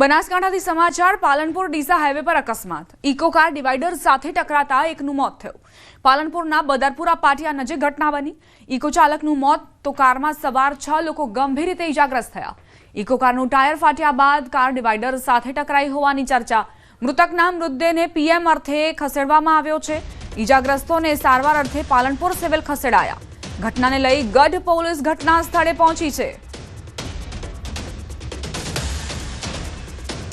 બનાસકાંઠાથી સમાચાર, પાલનપુર ડીસા હાઈવે પર અકસ્માત. ઇકો કાર ડિવાઈડર સાથે ટકરાતા એકનું મોત થયું. પાલનપુરના બદરપુરા પાટિયા નજીક ઘટના બની. ઇકો ચાલકનું મોત તો કારમાં સવાર છ લોકો ગંભીર રીતે ઇજાગ્રસ્ત થયા. ઇકો કારનું ટાયર ફાટ્યા બાદ કાર ડિવાઈડર સાથે ટકરાઈ હોવાની ચર્ચા. મૃતકના મૃતદેહને પીએમ અર્થે ખસેડવામાં આવ્યો છે. ઇજાગ્રસ્તોને સારવાર અર્થે પાલનપુર સિવિલ ખસેડાયા. ઘટનાને લઈ ગઢ પોલીસ ઘટના સ્થળે પહોંચી છે.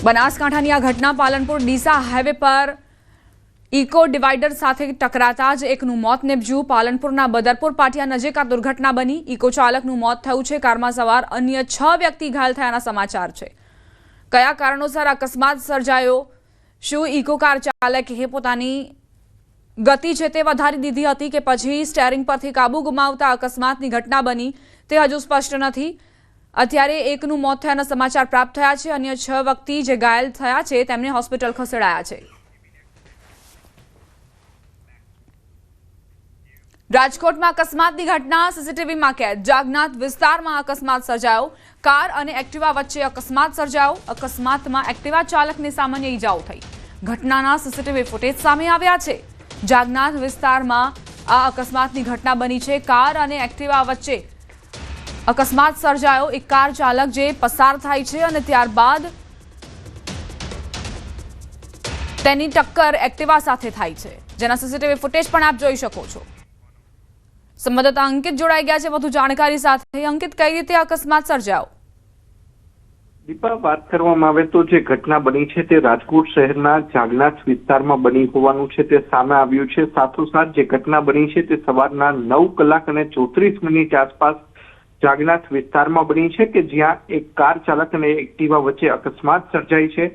બનાસકાંઠાની આ ઘટના પાલનપુર ડીસા હાઈવે પર ઇકો ડિવાઈડર સાથે ટકરાતા જ એકનું મોત નિપજ્યું. પાલનપુરના બદરપુર પાટિયા નજીક આ દુર્ઘટના બની. ઇકો ચાલકનું મોત થયું છે. કારમાં સવાર અન્ય છ વ્યક્તિ ઘાયલ થયાના સમાચાર છે. કયા કારણોસર અકસ્માત સર્જાયો? શું ઇકો કાર ચાલકે પોતાની ગતિ છે તે વધારી દીધી હતી કે પછી સ્ટેરિંગ પરથી કાબુ ગુમાવતા અકસ્માતની ઘટના બની તે હજુ સ્પષ્ટ નથી. અત્યારે એકનું મોત થયાના સમાચાર પ્રાપ્ત થયા છે. અન્ય છ વ્યક્તિ જે ઘાયલ થયા છે, તેમને હોસ્પિટલ ખસેડાયા છે. રાજકોટમાં અકસ્માતની ઘટના, સીસીટીવીમાં કેદ. જાગનાથ વિસ્તારમાં અકસ્માત સર્જાયો. કાર અને એક્ટિવા વચ્ચે અકસ્માત સર્જાયો. અકસ્માતમાં એક્ટિવા ચાલકને સામાન્ય ઈજાઓ થઈ. ઘટનાના સીસીટીવી ફૂટેજ સામે આવ્યા છે. જાગનાથ વિસ્તારમાં આ અકસ્માતની ઘટના બની છે. કાર અને એક્ટિવા વચ્ચે અકસ્માત સર્જાયો. એક કાર ચાલક જે પસાર થાય છે અને ત્યારબાદ તેની ટક્કર એક્ટિવા સાથે થાય છે. જેના સીસીટીવી ફૂટેજ પણ આપ જોઈ શકો છો. સંવાદદાતા અંકિત જોડાઈ ગયા છે વધુ જાણકારી સાથે. અંકિત, કઈ રીતે અકસ્માત સર્જાયો? દીપા, વાત કરવામાં આવે તો જે ઘટના બની છે તે રાજકોટ શહેરના જાગનાથ વિસ્તારમાં બની હોવાનું છે. તે સામે આવ્યું છે. સાથોસાથ જે ઘટના બની છે તે સવારના નવ કલાક અને ચોત્રીસ મિનિટ આસપાસ જાગનાથ વિસ્તારમાં બની છે કે જ્યાં એક કાર ચાલક અને એક્ટિવા વચ્ચે અકસ્માત સર્જાય છે.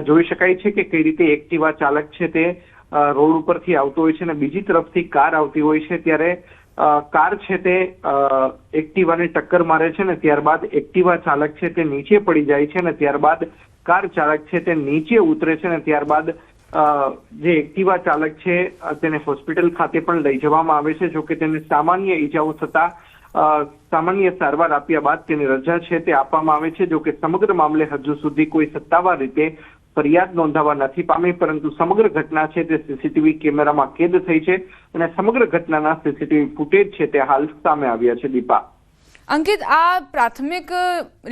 જોઈ શકાય છે કે કઈ રીતે એક્ટિવા ચાલક છે તે રોડ ઉપરથી આવતો હોય છે અને બીજી તરફથી કાર આવતી હોય છે ત્યારે કાર છે તે એક્ટિવાને ટક્કર મારે છે ને ત્યારબાદ એક્ટિવા ચાલક છે તે નીચે પડી જાય છે અને ત્યારબાદ કાર ચાલક છે તે નીચે ઉતરે છે અને ત્યારબાદ જે એક્ટિવા ચાલક છે તેને હોસ્પિટલ ખાતે પણ લઈ જવામાં આવે છે, જોકે તેને સામાન્ય ઈજાઓ થતા સામાન્ય સારવાર આપ્યા બાદ તેની રજા છે તે આપવામાં આવે છે જોકે સમગ્ર મામલે હજુ સુધી કોઈ સત્તાવાર રીતે ફરિયાદ નોંધાવા નથી પામી, પરંતુ સમગ્ર ઘટના છે તે સીસીટીવી કેમેરામાં કેદ થઈ છે અને સમગ્ર ઘટનાના સીસીટીવી ફૂટેજ છે તે હાલ સામે આવ્યા છે, દીપા. અંકિત, આ પ્રાથમિક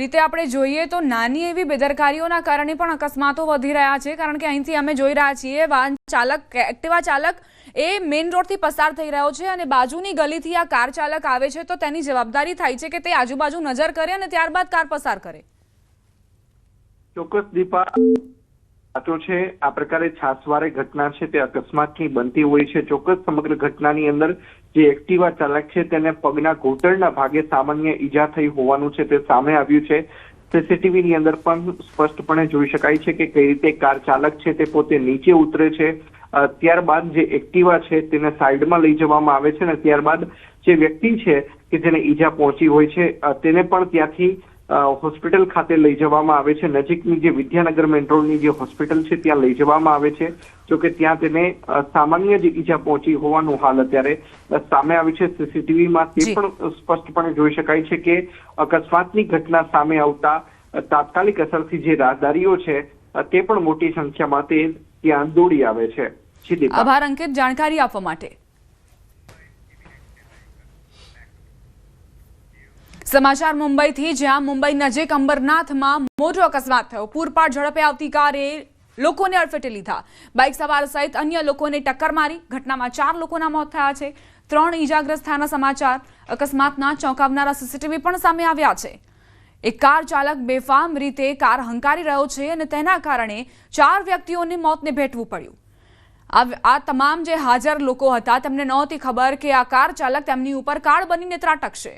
રીતે આપણે જોઈએ તો નાની એવી બેદરકારીઓના કારણે પણ અકસ્માતો વધી રહ્યા છે, કારણ કે અહીંથી અમે જોઈ રહ્યા છીએ, વાહન ચાલક, એક્ટિવા ચાલક એ મેઇન રોડથી પસાર થઈ રહ્યો છે અને બાજુની ગલીથી આ કાર ચાલક આવે છે તો તેની જવાબદારી થાય છે કે તે આજુબાજુ નજર કરે અને ત્યારબાદ કાર પસાર કરે. ચોક્કસ દીપા સાચો છે, આ પ્રકારે છાસવારે ઘટના છે, તે અકસ્માતની બનતી હોય છે. ચોક્કસ સમગ્ર ઘટનાની અંદર જે એક્ટિવા ચાલક છે, તેને પગના ઘૂંટણના ભાગે સામાન્ય ઈજા થઈ હોવાનું છે, તે સામે આવ્યું છે. સીસીટીવીની અંદર પણ સ્પષ્ટપણે જોઈ શકાય છે કે કઈ રીતે કાર ચાલક છે તે પોતે નીચે ઉતરે છે. ત્યારબાદ જે એક્ટિવા છે તેને સાઈડમાં લઈ જવામાં આવે છે અને ત્યારબાદ જે વ્યક્તિ છે કે જેને ઈજા પહોંચી હોય છે તેને પણ ત્યાંથી હોસ્પિટલ ખાતે લઈ જવામાં આવે છે. નજીકની જે વિદ્યાનગર મેન રોડની જે હોસ્પિટલ છે ત્યાં લઈ જવામાં આવે છે. જોકે ત્યાં તેને સામાન્ય જ ઈજા પહોંચી હોવાનું હાલ અત્યારે સામે આવી છે. સીસીટીવીમાં તે પણ સ્પષ્ટપણે જોઈ શકાય છે કે અકસ્માતની ઘટના સામે આવતા તાત્કાલિક અસરથી જે રાહદારીઓ છે તે પણ મોટી સંખ્યામાં તે ત્યાં દોડી આવે છે. આભાર, અંકિત. જાણકારી આપવા માટે. સમાચાર મુંબઈથી, જ્યાં મુંબઈ નજીક અંબરનાથમાં મોટો અકસ્માત થયો. પૂરપાટ ઝડપે આવતી કારે લોકોને અડફેટે લીધા. બાઇક સવાર સહિત અન્ય લોકોને ટક્કર મારી. ઘટનામાં ચાર લોકોના મોત થયા છે. ત્રણ ઈજાગ્રસ્ત થયાના સમાચાર અકસ્માતના ચોંકાવનારા સીસીટીવી પણ સામે આવ્યા છે. એક કાર ચાલક બેફામ રીતે કાર હંકારી રહ્યો છે અને તેના કારણે ચાર વ્યક્તિઓને મોતને ભેટવું પડ્યું. આ તમામ જે હાજર લોકો હતા, તેમને નહોતી ખબર કે આ કાર ચાલક તેમની ઉપર કાર બનીને ત્રાટકશે.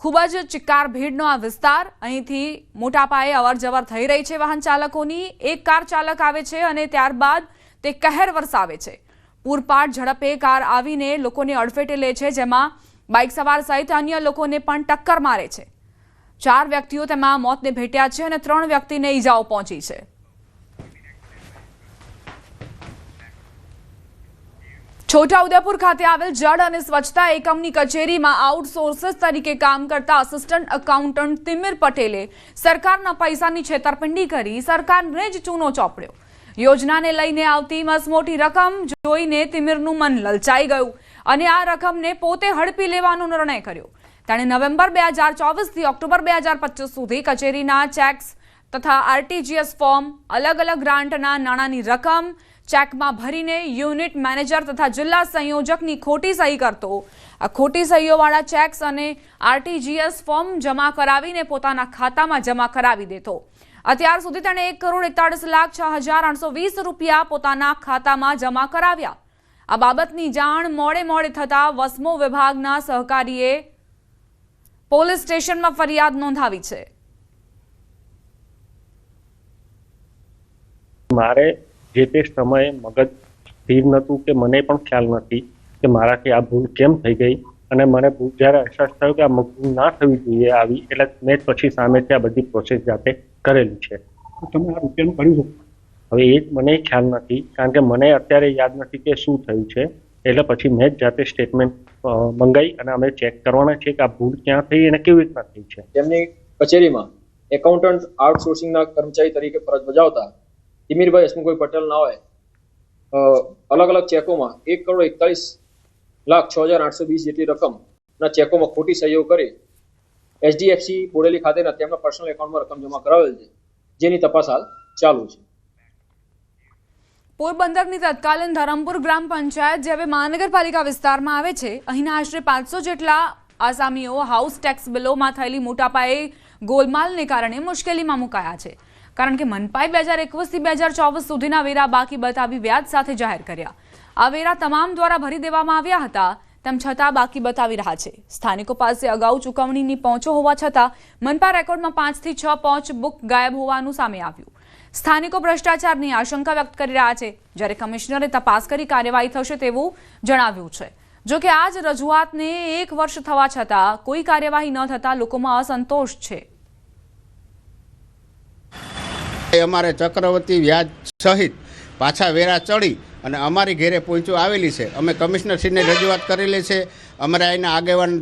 ખૂબ જ ચિક્કાર ભીડનો આ વિસ્તાર. અહીંથી મોટા પાયે અવરજવર થઈ રહી છે વાહન ચાલકોની. એક કાર ચાલક આવે છે અને ત્યારબાદ તે કહેર વરસાવે છે. પૂરપાટ ઝડપે કાર આવીને લોકોને અડફેટે લે છે, જેમાં બાઇક સવાર સહિત અન્ય લોકોને પણ ટક્કર મારે છે. ચાર વ્યક્તિઓ તેમાં મોતને ભેટ્યા છે અને ત્રણ વ્યક્તિને ઈજાઓ પહોંચી છે. છોટાઉદેપુર ખાતે આવેલ જળ અને સ્વચ્છતા એકમની કચેરીમાં આઉટસોર્સિસ તરીકે કામ કરતા આસિસ્ટન્ટ એકાઉન્ટન્ટ તિમિર પટેલે સરકારના પૈસાની છેતરપિંડી કરી, સરકારને જ ચૂનો ચોપડ્યો. યોજનાને લઈને આવતી મસમોટી રકમ જોઈને તિમિરનું મન લલચાઈ ગયું અને આ રકમને પોતે હડપી લેવાનો નિર્ણય કર્યો. તેણે નવેમ્બર બે હજાર ચોવીસથી ઓક્ટોબર બે હજાર પચીસ સુધી કચેરીના ચેક્સ તથા આરટીજીએસ ફોર્મ અલગ અલગ ગ્રાન્ટના નાણાંની રકમ ચેકમાં ભરીને યુનિટ મેનેજર તથા જિલ્લા સંયોજકની ખોટી સહી કરતો. આ ખોટી સહીઓવાળા ચેક્સ અને આરટીજીએસ ફોર્મ જમા કરાવીને પોતાના ખાતામાં જમા કરાવી દેતો. અત્યાર સુધી તેણે એક કરોડ એકતાળીસ લાખ છ હજાર આઠસો વીસ રૂપિયા પોતાના ખાતામાં જમા કરાવ્યા. આ બાબતની જાણ મોડે મોડે થતા વસમો વિભાગના સહકારીએ પોલીસ સ્ટેશનમાં ફરિયાદ નોંધાવી છે. મારે જે તે સમયે મગજ સ્થિર નહોતું કે મને પણ ખ્યાલ નથી કે મારાથી આ ભૂલ કેમ થઈ ગઈ. અને મને ભૂલ જ્યારે અહેસાસ થયો કે આ ભૂલ ના થવી જોઈએ આવી એટલે મેં પછી સામેથી આ બધી પ્રોસેસ જાતે કરેલી છે. તો તમે આ રૂપિયાનું કર્યું છે? હવે એ જ મને ખ્યાલ નથી કારણ કે મને અત્યારે યાદ નથી કે શું થયું છે. એટલે પછી મેં જ જાતે સ્ટેટમેન્ટ મંગાવી અને અમે ચેક કરવાના છે કે આ ભૂલ ક્યાં થઈ અને કેવી રીતના થઈ છે. તેમની કચેરીમાં એકાઉન્ટન્ટ આઉટસોર્સિંગના કર્મચારી તરીકે ફરજ બજાવતા તિમીરભાઈ હસમુખભાઈ પટેલ અ, અલગ અલગ ચેકોમાં એક કરોડ એકતાલીસ લાખ છ હજાર આઠસો વીસ જેટલી રકમના ચેકોમાં ખોટી સહીઓ કરી એચડીએફસી બોડેલી ખાતેના તેમના પર્સનલ એકાઉન્ટમાં રકમ જમા કરાવેલ છે. જેની તપાસ હાલ ચાલુ છે. પોરબંદરની તત્કાલીન ધરમપુર ગ્રામ પંચાયત જે હવે મહાનગરપાલિકા વિસ્તારમાં આવે છે અહીંના આશરે પાંચસો જેટલા આસામીઓ હાઉસ ટેક્સ બિલોમાં થયેલી મોટા પાયે ગોલમાલને કારણે મુશ્કેલીમાં મુકાયા છે. કારણ કે મનપાએ બે હજાર એકવીસથી બે હજાર ચોવીસ સુધીના વેરા બાકી બતાવી વ્યાજ સાથે જાહેર કર્યા. આ વેરા તમામ દ્વારા ભરી દેવામાં આવ્યા હતા, તેમ છતાં બાકી બતાવી રહ્યા છે. સ્થાનિકો પાસે અગાઉ ચૂકવણીની પહોંચો હોવા છતાં મનપા રેકોર્ડમાં પાંચથી છ પહોંચ બુક ગાયબ હોવાનું સામે આવ્યું. સ્થાનિકો ભ્રષ્ટાચારની આશંકા વ્યક્ત કરી રહ્યા છે. જ્યારે કમિશનરે તપાસ કરી કાર્યવાહી થશે તેવું જણાવ્યું છે. જો કે આ જ રજૂઆતને એક વર્ષ થવા છતાં કોઈ કાર્યવાહી ન થતાં લોકોમાં અસંતોષ છે એ અમારે ચક્રવર્તી વ્યાજ સહિત પાછા વેરા ચડી અને અમારી ઘેરે પહોંચો આવેલી છે. અમે કમિશનરશ્રીને રજૂઆત કરેલી છે. અમારા અહીંના આગેવાન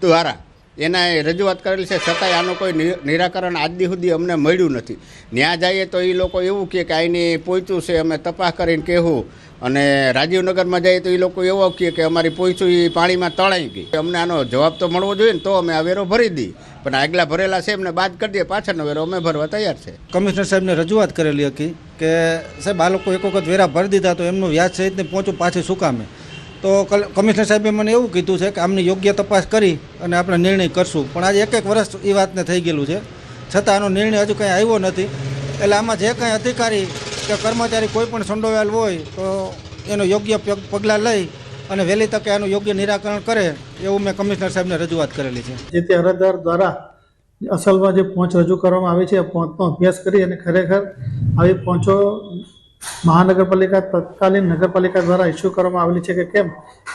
દ્વારા એના રજૂઆત કરેલી છે. છતાંય આનું કોઈ નિરાકરણ આજ સુધી અમને મળ્યું નથી. ત્યાં જઈએ તો એ લોકો એવું કહે કે અહીંની પહોંચ્યું છે, અમે તપાસ કરીને કહેવું. અને રાજીવનગરમાં જઈએ તો એ લોકો એવો કહે કે અમારી પોઈસું એ પાણીમાં તળાઈ ગઈ. અમને આનો જવાબ તો મળવો જોઈએ ને તો અમે આ વેરો ભરી દઈએ પણ આગલા ભરેલા છે, એમને બાદ કરી દઈએ પાછળનો વેરો અમે ભરવા તૈયાર છે. કમિશનર સાહેબને રજૂઆત કરેલી હતી કે, સાહેબ, આ લોકો એક વખત વેરા ભરી દીધા તો એમનું વ્યાજ સહિતને પહોંચું પાછી સુકામે તો કમિશનર સાહેબે મને એવું કીધું છે કે આમની યોગ્ય તપાસ કરી અને આપણે નિર્ણય કરશું. પણ આજે એક એક વર્ષ એ વાતને થઈ ગયેલું છે. છતાં આનો નિર્ણય હજુ કંઈ આવ્યો નથી. એટલે આમાં જે કંઈ અધિકારી કે કર્મચારી કોઈ પણ સંડોવાયેલ હોય તો એનો યોગ્ય પગલાં લઈ અને વહેલી તકે એનું યોગ્ય નિરાકરણ કરે, એવું મેં કમિશનર સાહેબને રજૂઆત કરેલી છે. જે તે અરજદાર દ્વારા અસલમાં જે પહોંચ રજૂ કરવામાં આવી છે, એ પહોંચનો અભ્યાસ કરી અને ખરેખર આવી પહોંચો મહાનગરપાલિકા તત્કાલીન નગરપાલિકા દ્વારા ઇસ્યુ કરવામાં આવેલી છે કે કેમ,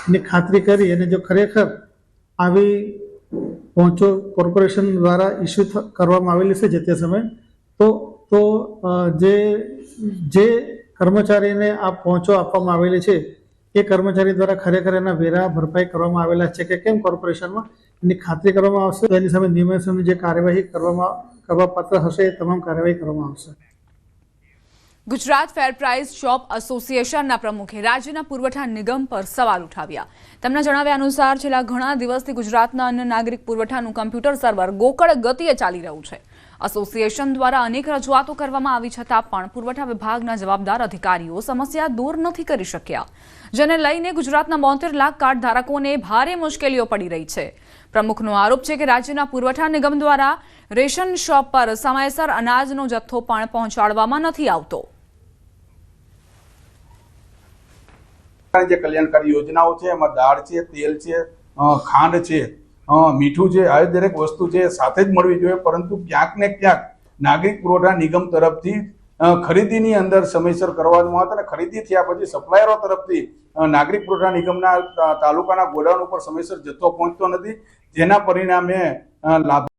એની ખાતરી કરી અને જો ખરેખર આવી પહોંચો કોર્પોરેશન દ્વારા ઇસ્યુ કરવામાં આવેલી છે જે તે સમયે જે જે કર્મચારીને આ પહોંચો આપવામાં આવેલી છે, એ કર્મચારી દ્વારા ખરેખર એના વેરા ભરપાઈ કરવામાં આવેલા છે કે કેમ કોર્પોરેશનમાં? એની ખાતરી કરવામાં આવશે? તો એની સામે નિયમનની જે કાર્યવાહી કરવામાં, કરવા પાત્ર હશે, એ તમામ કાર્યવાહી કરવામાં આવશે. ગુજરાત ફેર પ્રાઇસ શોપ એસોસિએશનના પ્રમુખે રાજ્યના પુરવઠા નિગમ પર સવાલ ઉઠાવ્યા. તેમના જણાવ્યા અનુસાર છેલ્લા ઘણા દિવસથી ગુજરાતના અન્ય નાગરિક પુરવઠાનું કમ્પ્યુટર સર્વર ગોકળ ગતિએ ચાલી રહ્યું છે. એસોસિએશન દ્વારા અનેક રજૂઆતો કરવામાં આવી છતાં પણ પુરવઠા વિભાગના જવાબદાર અધિકારીઓ સમસ્યા દૂર નથી કરી શક્યા, જેને લઈને ગુજરાતના બોતેર લાખ કાર્ડ ધારકોને ભારે મુશ્કેલીઓ પડી રહી છે. પ્રમુખનો આરોપ છે કે રાજ્યના પુરવઠા નિગમ દ્વારા રેશન શોપ પર સમયસર અનાજનો જથ્થો પણ પહોંચાડવામાં નથી આવતો. જે કલ્યાણકારી યોજનાઓ છે, એમાં દાળ છે, તેલ છે ખાંડ છે મીઠું છે આવી દરેક વસ્તુ છે સાથે જ મળવી જોઈએ, પરંતુ ક્યાંક ને ક્યાંક નાગરિક પુરવઠા નિગમ તરફથી ખરીદીની અંદર સમયસર કરવાનું હતું અને ખરીદી થયા પછી સપ્લાયરો તરફથી નાગરિક પુરવઠા નિગમના તાલુકાના ગોડાઉન ઉપર સમયસર જથ્થો પહોંચતો નથી, જેના પરિણામે લાભ